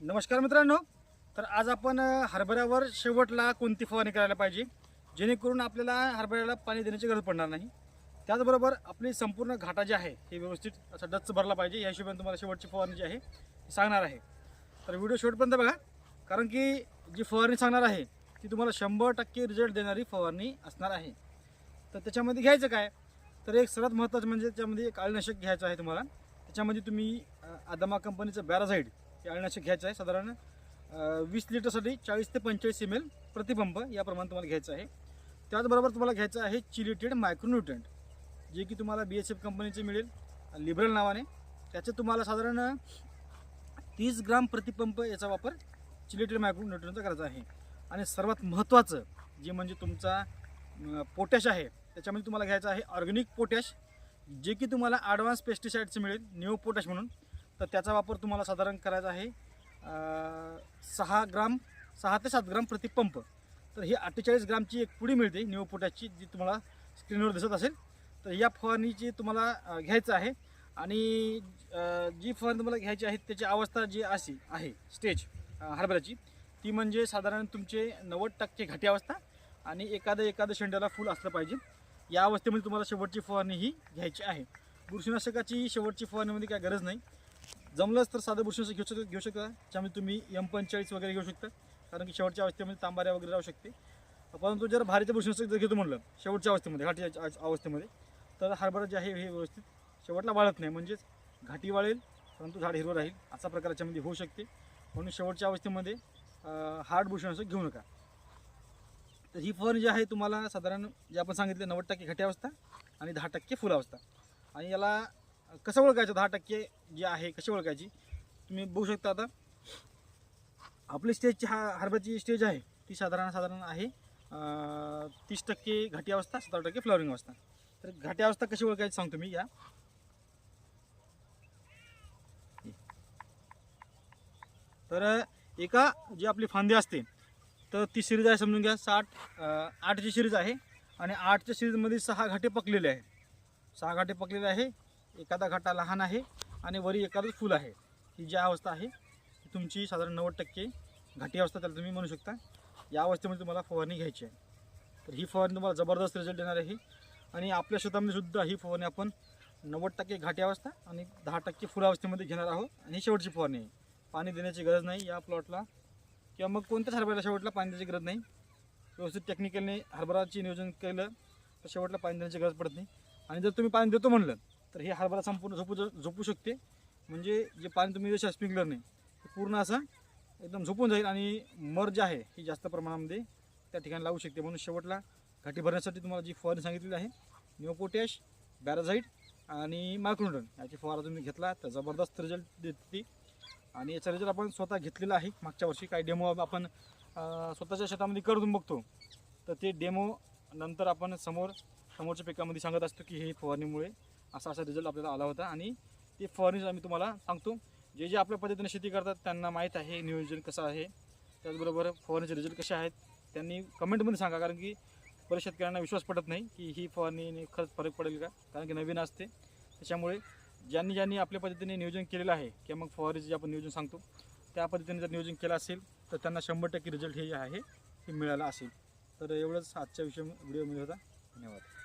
नमस्कार मित्रांनो. तर आज आपण हरभऱ्यावर शेवटला कोणती फवारणी करायला पाहिजे? जेणेकरून आपल्याला हरभऱ्याला पाणी देण्याची गरज पडणार नाही. त्याचबरोबर आपली संपूर्ण घाटा जी आहे हे व्यवस्थित असा डच भरला पाहिजे. या हिशोबाने तुम्हाला शेवटची फवारणी जी आहे सांगणार आहे. तर व्हिडिओ शेवटपर्यंत बघा. कारण की जी फवारणी सांगणार आहे ती तुम्हाला शंभर टक्के रिझल्ट देणारी फवारणी असणार आहे. तर त्याच्यामध्ये घ्यायचं काय? तर एक सर्वात महत्त्वाचं म्हणजे त्याच्यामध्ये काळनाशक घ्यायचं आहे तुम्हाला. त्याच्यामध्ये तुम्ही आदमा कंपनीचं बॅराझाईड हे अळीनाशक घ्यायचं आहे साधारण वीस लिटरसाठी चाळीस ते पंचेचाळीस एम एल प्रतिपंप याप्रमाणे तुम्हाला घ्यायचं आहे. त्याचबरोबर तुम्हाला घ्यायचं आहे चिलिटेड मायक्रोन्युट्रंट जे की तुम्हाला बी एस एफ कंपनीचे मिळेल लिबरल नावाने. त्याचे तुम्हाला साधारण तीस ग्राम प्रतिपंप याचा वापर चिलिटेड मायक्रोन्युट्रंटचा करायचा आहे. आणि सर्वात महत्त्वाचं जे म्हणजे तुमचा पोटॅश आहे त्याच्यामध्ये तुम्हाला घ्यायचं आहे ऑर्गॅनिक पोटॅश जे की तुम्हाला ॲडव्हान्स पेस्टिसाईडचं मिळेल न्यू पोटॅश म्हणून. तर त्याचा वापर तुम्हाला साधारण करायचा आहे सहा ग्राम सहा ते सात ग्राम प्रतिपंप तर ही अठ्ठेचाळीस ग्रामची एक पुडी मिळते न्यू जी तुम्हाला स्क्रीनवर दिसत असेल. तर या फवारणीची तुम्हाला घ्यायचं आहे आणि जी फवारणी तुम्हाला घ्यायची आहे त्याची अवस्था जी अशी आहे स्टेज हरभऱ्याची ती म्हणजे साधारण तुमचे नव्वद टक्के घाटी अवस्था आणि एखादं एखादं शेंड्याला फुल असलं पाहिजे. या अवस्थेमध्ये तुम्हाला शेवटची फवारणी ही घ्यायची आहे. बुरशीनाशकाची शेवटची फवारणीमध्ये काय गरज नाही. जमलंच तर साधं बुरशीचं घेऊ शकता घेऊ शकता. त्याच्यामध्ये तुम्ही एम पंचेचाळीस वगैरे घेऊ शकता. कारण की शेवटच्या अवस्थेमध्ये तांबाऱ्या वगैरे राहू शकते. परंतु जर भारीचं बुरशीचं जर घेतो म्हणलं शेवटच्या अवस्थेमध्ये घाटीच्या अवस्थेमध्ये तर हरभरा जे आहे हे व्यवस्थित शेवटला वाळत नाही. म्हणजेच घाटी वाळेल परंतु झाड हिरवं राहील. असा प्रकार याच्यामध्ये होऊ शकते. म्हणून शेवटच्या अवस्थेमध्ये हार्ड बुरशीनाशक घेऊ नका. तर ही फवारणी जी आहे तुम्हाला साधारण जे आपण सांगितले नव्वद टक्के घाटी अवस्था आणि दहा टक्के फुलावस्था आणि याला कसं ओळखायचं? दहा टक्के जे आहे कशी ओळखायची? तुम्ही बघू शकता आता. आपली स्टेजची हा हरभऱ्याची स्टेज आहे ती साधारण साधारण आहे तीस टक्के घाटी अवस्था सतरा टक्के फ्लॉवरिंग अवस्था. तर घाटी अवस्था कशी ओळखायची सांगतो मी या. तर एका जी आपली फांदी असते तर ती सिरीज आहे समजून घ्या. साठ आठची सिरीज आहे आणि आठच्या सिरीजमध्ये सहा घाटे पकलेले आहे सहा घाटे पकलेले आहे एखादा घाटा लहान आहे आणि वरी एखादं फुल आहे. ही जी अवस्था आहे तुमची साधारण नव्वद टक्के घाटी अवस्था त्याला तुम्ही म्हणू शकता. या अवस्थेमध्ये तुम्हाला फवारणी घ्यायची आहे. तर ही फवारणी तुम्हाला जबरदस्त रिझल्ट देणार आहे. आणि आपल्या शेतामध्ये सुद्धा ही फवारणी आपण नव्वद टक्के घाटी अवस्था आणि दहा टक्के फुलावस्थेमध्ये घेणार आहोत. आणि ही शेवटची फवारणी आहे. पाणी देण्याची गरज नाही या प्लॉटला किंवा मग कोणत्याच हरभऱ्याला शेवटला पाणी देण्याची गरज नाही. व्यवस्थित टेक्निकलने हरभराची नियोजन केलं तर शेवटला पाणी देण्याची गरज पडत नाही. आणि जर तुम्ही पाणी देतो म्हणलं तर हे हरभरा संपूर्ण झोपू झोपू शकते. म्हणजे जे पाणी तुम्ही जसं स्प्रिंकलरने ते पूर्ण असं एकदम झोपून जाईल आणि मर जे आहे ही जास्त प्रमाणामध्ये त्या ठिकाणी लावू शकते. म्हणून शेवटला घाटी भरण्यासाठी तुम्हाला जी फवारणी सांगितलेली आहे न्यूपोटॅश बॅराझाईट आणि मायक्रोडन याची फवारा तुम्ही घेतला तर जबरदस्त रिझल्ट देते. ती आणि याचा रिझल्ट आपण स्वतः घेतलेला आहे. मागच्या वर्षी काही डेमो आपण स्वतःच्या शेतामध्ये करून बघतो. तर ते डेमो नंतर आपण समोर समोरच्या पिकामध्ये सांगत असतो की हे फवारणीमुळे असा असा रिझल्ट आपल्याला आला होता. आणि ते फवारणी आम्ही तुम्हाला सांगतो. जे जे आपल्या पद्धतीने शेती करतात त्यांना माहीत आहे नियोजन कसं आहे. त्याचबरोबर फवारणीचे रिझल्ट कसे आहेत त्यांनी कमेंटमध्ये सांगा. कारण की बऱ्याच शेतकऱ्यांना विश्वास पडत नाही की ही फवारणीने खरंच फरक पडेल का? कारण की नवीन असते. त्याच्यामुळे ज्यांनी ज्यांनी आपल्या पद्धतीने नियोजन केलेलं आहे किंवा मग फवारीचं जे आपण नियोजन सांगतो त्या पद्धतीने जर नियोजन केलं असेल तर त्यांना शंभर टक्के रिझल्ट हे जे आहे हे मिळालं असेल. तर एवढंच आजच्या विषय व्हिडिओमध्ये होता. धन्यवाद.